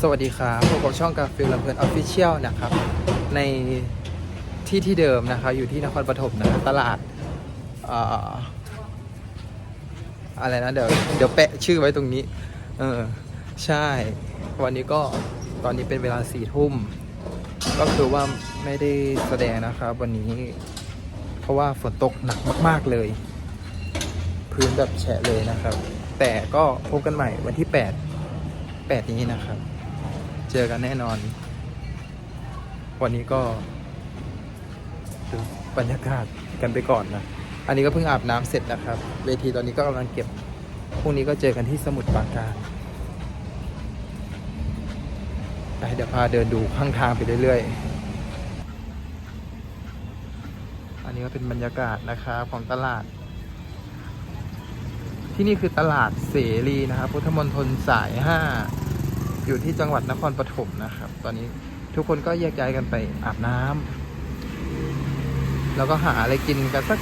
สวัสดีครับพบกับช่องกาฟิลลำเพลินออฟฟิเชียลนะครับ ในที่ที่เดิมนะครับ อยู่ที่นครปฐมนะตลาดเอ่ออะไรนะ เดี๋ยวเดี๋ยวแปะชื่อไว้ตรงนี้ เออ ใช่ วันนี้ก็ตอนนี้เป็นเวลาสี่ทุ่ม ก็คือว่าไม่ได้แสดงนะครับ วันนี้ เพราะว่าฝนตกหนักมาก ๆ เลย พื้นแบบแฉะเลยนะครับ แต่ก็พบกันใหม่วันที่ 8 8 นี้นะครับ เจอกันแน่นอน วันนี้ก็ดูบรรยากาศกันไปก่อนนะ อันนี้ก็เพิ่งอาบน้ำเสร็จนะครับ เวทีตอนนี้ก็กำลังเก็บ พรุ่งนี้ก็เจอกันที่สมุทรปราการไปเดี๋ยวพาเดินดูข้างทางไปเรื่อยๆ อันนี้ก็เป็นบรรยากาศนะครับของตลาด ที่นี่คือตลาดเสรีนะครับ พุทธมณฑลสาย5 อยู่ที่จังหวัดนครปฐมนะครับ ตอนนี้ทุกคนก็แยกย้ายกันไปอาบน้ำแล้วก็หาอะไรกินกันสัก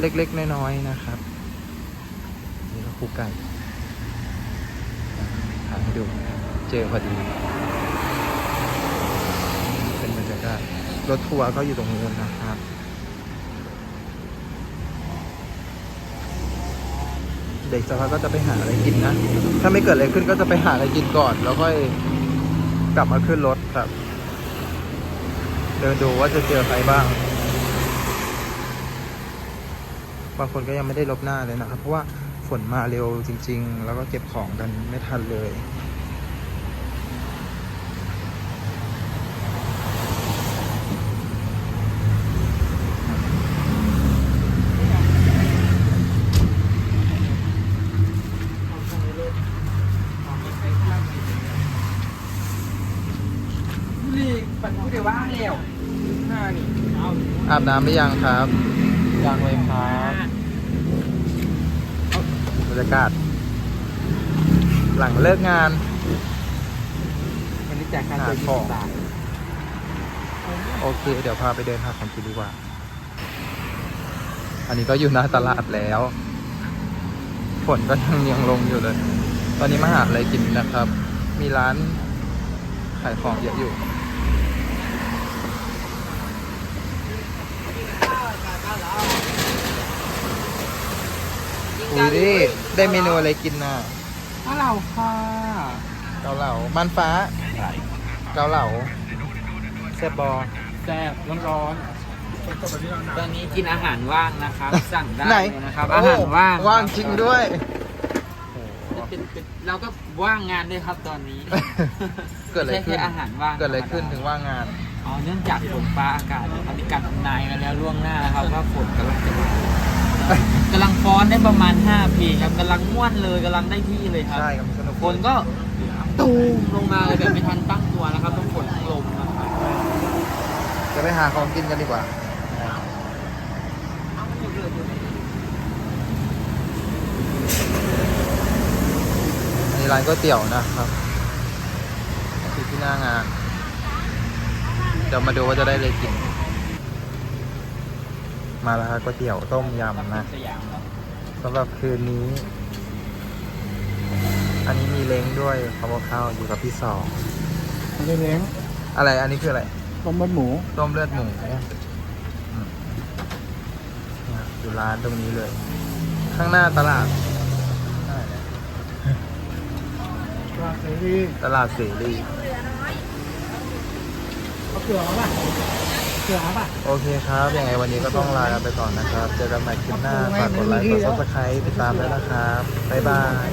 เล็กๆน้อยๆนะครับ นี่ก็ครูไก่ถ่ายให้ดูเจอพอดี เป็นบรรยากาศรถทัวร์ก็อยู่ตรงนู้นนะครับ เด็กสักพักก็จะไปหาอะไรกินนะ ถ้าไม่เกิดอะไรขึ้นก็จะไปหาอะไรกินก่อน แล้วค่อยกลับมาขึ้นรถครับ เดินดูว่าจะเจอใครบ้าง บางคนก็ยังไม่ได้ลบหน้าเลยนะครับ เพราะว่าฝนมาเร็วจริง ๆ แล้วก็เก็บของกันไม่ทันเลย นี่ปันผู้เดียวว่างแล้วห้านี่เอาอาบน้ำหรือยังครับ ยังเลยครับบรรยากาศ หลังเลิกงานวันนี้แจกการหาเจอยี่ขสิองโอเค เดี๋ยวพาไปเดินหาของกินดีกว่า อันนี้ก็อยู่หน้าตลาดแล้ว ฝนก็ยังยังลงอยู่เลย ตอนนี้มาหาอะไรกินนะครับ มีร้านขายของเยอะอยู่ อุ้ยดิได้เมนูอะไรกินน่ะถ้าเราค่ะเกาเหลามันฟ้าเกาเหลาแซ่บบอแซ่บร้อนๆตอนนี้กินอาหารว่างนะครับ สั่งได้ไหนเลยนะครับโอาหารว่างว่างจริงด้วยเป็นเป็นเราก็ว่างงานด้วยครับตอนนี้เกิดอะไรขึ้นม่ใช่แค่อาหารว่างเกิดอะไรขึ้นธมดาถึงว่างงานอ๋อเนื่องจากฝนฟ้าอากาศนะครับมีการทำนายมาแล้วล่วงหน้าแล้วครับว่าฝนกำลังจะมา กำลังฟ้อนได้ประมาณ5เพลงครับกำลังม่วนเลยกำลังได้ที่เลยครับ ใช่ครับสนุกฝนก็ตูมลงมาเลยแบบไม่ทันตั้งตัวนะครับ ต้องฝนทั้งลมนะครับจะไปหาของกินกันดีกว่าอันนี้ร้านก๋วยเตี๋ยวนะครับอยู่ที่หน้างานเดี๋ยวมาดูว่าจะได้เลยกิน มาแล้วครับก๋วยเตี๋ยวต้มยำนะสยามครับสำหรับคืนนี้ อันนี้มีเล้งด้วยข้าวข้าวอยู่กับพี่สองไม่ได้เลี้ยงอะไรอันนี้คืออะไรต้มบะหมูต้มเลือดหมูอืมอยู่ร้านตรงนี้เลย ข้างหน้าตลาดปลาเสรีตลาดเสรีเขาเกลือป่ะ เโอเคครับยังไงวันนี้ก็ต้องลากันไปก่อนนะครับ เจอกันใหม่คลิปหน้า ฝากกดไลค์ กดซับสไครต์ติดตามด้วยนะครับ บ๊ายบาย